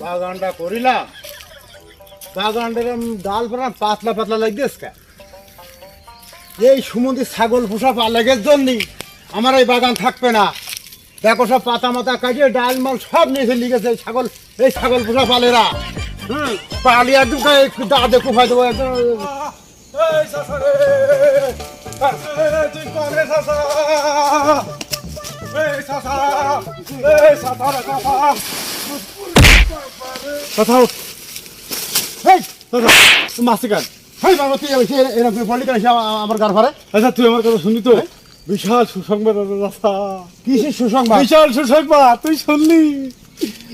বাগানটা করিলাম বাগানটার ডাল পালা পাতলা পাতলা লাগতেস কা এই সুমন্দি ছাগল পোষা পালেগের জন্যই আমার এই বাগান থাকবে না দেখো সব পাতা মাতা কাটিয়ে ডাল মাল সব নিয়ে ফেলে গেছে ছাগল এই ছাগল পোষা পালেরা হুম পালি একদম দা দেখো ভাই দেবো একদম আমার আচ্ছা কথা শুনবি তো বিশাল সুসংবাদ সুসংবাদ বিশাল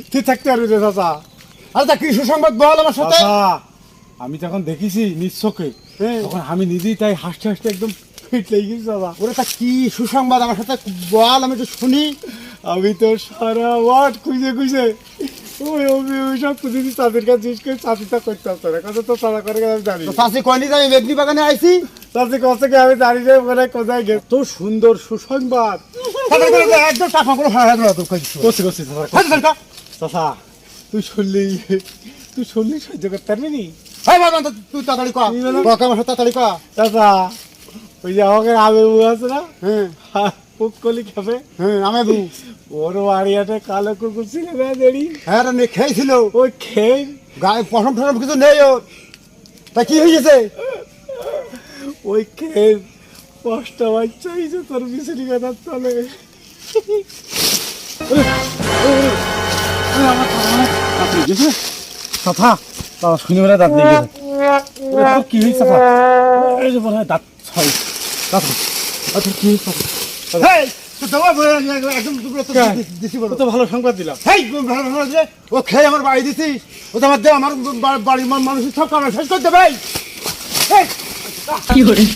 তুই থাকতে পারবি রে চাচা আরে কি সুসংবাদ বল আমার আমি যখন দেখেছি নিজ চোখে হ্যাঁ। তখন আমি নিজেই তাই হাসতে হাসতে একদম ওরে তা কি সুসংবাদ আমার সাথে বল আমি একটু শুনি আমি তো সারা ওয়াট খুঁজে খুঁজে ওই ওই ওই সব খুঁজেছি তাদের কাছে জিজ্ঞেস করে চাষিটা করতে পারতো না কথা তো করে আমি জানি চাষি কয়নি আমি মেঘনি বাগানে আইছি চাষি আমি জানি যে মানে কোথায় তো সুন্দর সুসংবাদ করে একদম টাকা করে হ্যাঁ হ্যাঁ তো করছি করছি চাচা চাচা তুই শুনলি তুই শুনলি সহ্য করতে পারবি নি হ্যাঁ বাবা তুই তাড়াতাড়ি কর কি আমার সাথে তাড়াতাড়ি কর ওই যে আমাকে আবে বউ আছে না? হ্যাঁ। পুক কলি খাবে হ্যাঁ আমি বু ওর বাড়িয়াতে কালো কুকুর ছিল না দেরি? হ্যাঁ রে খেয়েছিল। ওই খেয়ে গায়ে পশম টসম কিছু নেই ওর। তা কি হয়েছে? ওই খেয়ে পাঁচটা বাচ্চা হয়েছে তোর বিছানি কাটার তলে। কথা শুনে বেড়া দাঁত গেছে কি হয়েছে মনে হয় দাঁত আচ্ছা কি তো একদম দুপুরে তো কে? দিছি বলো। তো ভালো সংবাদ দিলাম। হেই ভালো ভালো যে ও খেয়ে আমার বাড়ি দিছিস ও তোমার আমার দে আমার বা- বাড়ির মানুষ সব কামড়া শেষ করে দেবে। কি এই!